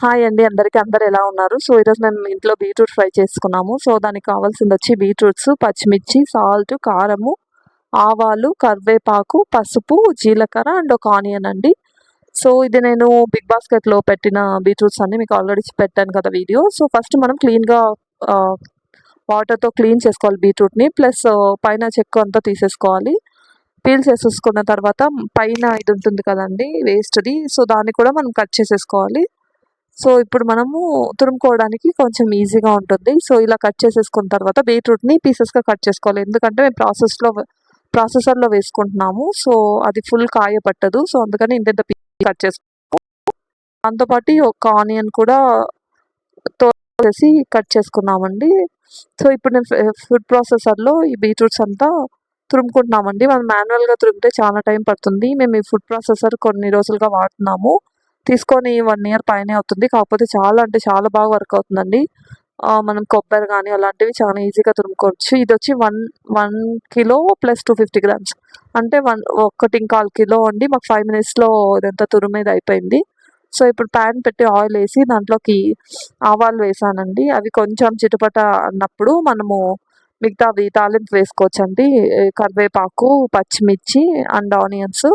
Hi అండి అందరికీ అందరు ఎలా ఉన్నారు? సో ఈరోజు మేము ఇంట్లో బీట్రూట్ ఫ్రై చేసుకున్నాము. సో దానికి కావాల్సింది వచ్చి బీట్రూట్స్ పచ్చిమిర్చి సాల్ట్ కారము ఆవాలు కరివేపాకు పసుపు జీలకర్ర అండ్ ఒక ఆనియన్ అండి. సో ఇది నేను బిగ్ బాస్కెట్లో పెట్టిన బీట్రూట్స్ అన్ని మీకు ఆల్రెడీ పెట్టాను కదా వీడియో. సో ఫస్ట్ మనం క్లీన్గా వాటర్తో క్లీన్ చేసుకోవాలి బీట్రూట్ని. ప్లస్ పైన చెక్కు అంతా తీసేసుకోవాలి. పీల్ చేసేసుకున్న తర్వాత పైన ఇది ఉంటుంది కదండి వేస్ట్ది. సో దాన్ని కూడా మనం కట్ చేసేసుకోవాలి. సో ఇప్పుడు మనము తురుముకోవడానికి కొంచెం ఈజీగా ఉంటుంది. సో ఇలా కట్ చేసేసుకున్న తర్వాత బీట్రూట్ని పీసెస్గా కట్ చేసుకోవాలి. ఎందుకంటే మేము ప్రాసెస్లో ప్రాసెసర్లో వేసుకుంటున్నాము. సో అది ఫుల్ కాయ పట్టదు సో అందుకని ఇంత కట్ చేసుకో దాంతోపాటు ఒక ఆనియన్ కూడా తోసి కట్ చేసుకున్నామండి. సో ఇప్పుడు నేను ఫుడ్ ప్రాసెసర్లో ఈ బీట్రూట్స్ అంతా తురుముకుంటున్నామండి. మనం మాన్యువల్గా తురిమితే చాలా టైం పడుతుంది. మేము ఈ ఫుడ్ ప్రాసెసర్ కొన్ని రోజులుగా వాడుతున్నాము. తీసుకొని వన్ ఇయర్ పైనే అవుతుంది. కాకపోతే చాలా అంటే చాలా బాగా వర్క్ అవుతుందండి. మనం కొబ్బరి కానీ అలాంటివి చాలా ఈజీగా తురుముకోవచ్చు. ఇది వచ్చి one one kilo plus two fifty grams అంటే వన్ ఒకటి ఇంకాల్ కిలో అండి. మాకు ఫైవ్ మినిట్స్లో ఇదంతా తురుమేది అయిపోయింది. సో ఇప్పుడు ప్యాన్ పెట్టి ఆయిల్ వేసి దాంట్లోకి ఆవాలు వేసానండి. అవి కొంచెం చిటుపట అన్నప్పుడు మనము మిగతావి తాలింపు వేసుకోవచ్చండి. కరివేపాకు పచ్చిమిర్చి అండ్ ఆనియన్స్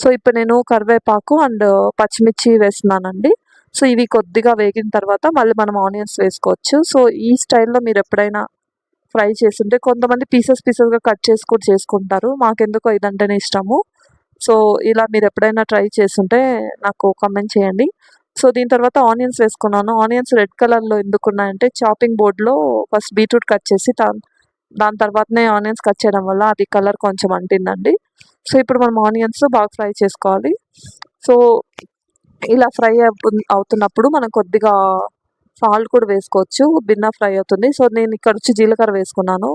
సో ఇప్పుడు నేను కరివేపాకు అండ్ పచ్చిమిర్చి వేస్తున్నానండి. సో ఇవి కొద్దిగా వేగిన తర్వాత మళ్ళీ మనం ఆనియన్స్ వేసుకోవచ్చు. సో ఈ స్టైల్లో మీరు ఎప్పుడైనా ఫ్రై చేస్తుంటే కొంతమంది పీసెస్ పీసెస్గా కట్ చేసి కూడా చేసుకుంటారు. మాకెందుకో ఇదంటేనే ఇష్టము. సో ఇలా మీరు ఎప్పుడైనా ట్రై చేస్తుంటే నాకు కమెంట్ చేయండి. సో దీని తర్వాత ఆనియన్స్ వేసుకున్నాను. ఆనియన్స్ రెడ్ కలర్లో ఎందుకున్నాయంటే చాపింగ్ బోర్డ్లో ఫస్ట్ బీట్రూట్ కట్ చేసి దాని తర్వాతనే ఆనియన్స్ కట్ చేయడం వల్ల అది కలర్ కొంచెం అంటిందండి. సో ఇప్పుడు మనం ఆనియన్స్ బాగా ఫ్రై చేసుకోవాలి. సో ఇలా ఫ్రై అవుతున్నప్పుడు మనం కొద్దిగా సాల్ట్ కూడా వేసుకోవచ్చు. బిన్న ఫ్రై అవుతుంది. సో నేను ఇక్కడ వచ్చి జీలకర్ర వేసుకున్నాను.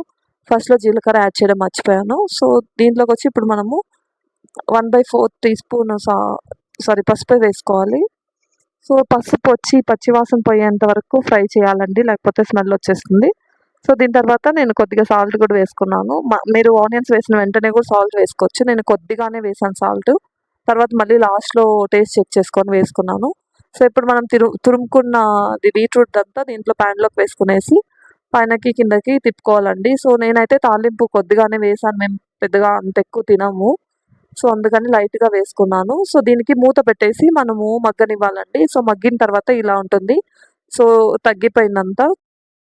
ఫస్ట్లో జీలకర్ర యాడ్ చేయడం మర్చిపోయాను. సో దీంట్లోకి వచ్చి ఇప్పుడు మనము one by four teaspoon sorry పసుపు వేసుకోవాలి. సో పసుపు వచ్చి పచ్చివాసన పోయేంత వరకు ఫ్రై చేయాలండి. లేకపోతే స్మెల్ వచ్చేస్తుంది. సో దీని తర్వాత నేను కొద్దిగా సాల్ట్ కూడా వేసుకున్నాను. మీరు ఆనియన్స్ వేసిన వెంటనే కూడా సాల్ట్ వేసుకోవచ్చు. నేను కొద్దిగానే వేసాను సాల్ట్ తర్వాత మళ్ళీ లాస్ట్లో టేస్ట్ చెక్ చేసుకొని వేసుకున్నాను. సో ఇప్పుడు మనం తిరు తురుముకున్న బీట్రూట్ అంతా దీంట్లో ప్యాన్లోకి వేసుకునేసి పైనకి కిందకి తిప్పుకోవాలండి. సో నేనైతే తాలింపు కొద్దిగానే వేసాను. మేము పెద్దగా అంత ఎక్కువ తినము. సో అందుకని లైట్గా వేసుకున్నాను. సో దీనికి మూత పెట్టేసి మనము మగ్గనివ్వాలండి. సో మగ్గిన తర్వాత ఇలా ఉంటుంది. సో తగ్గిపోయిందంతా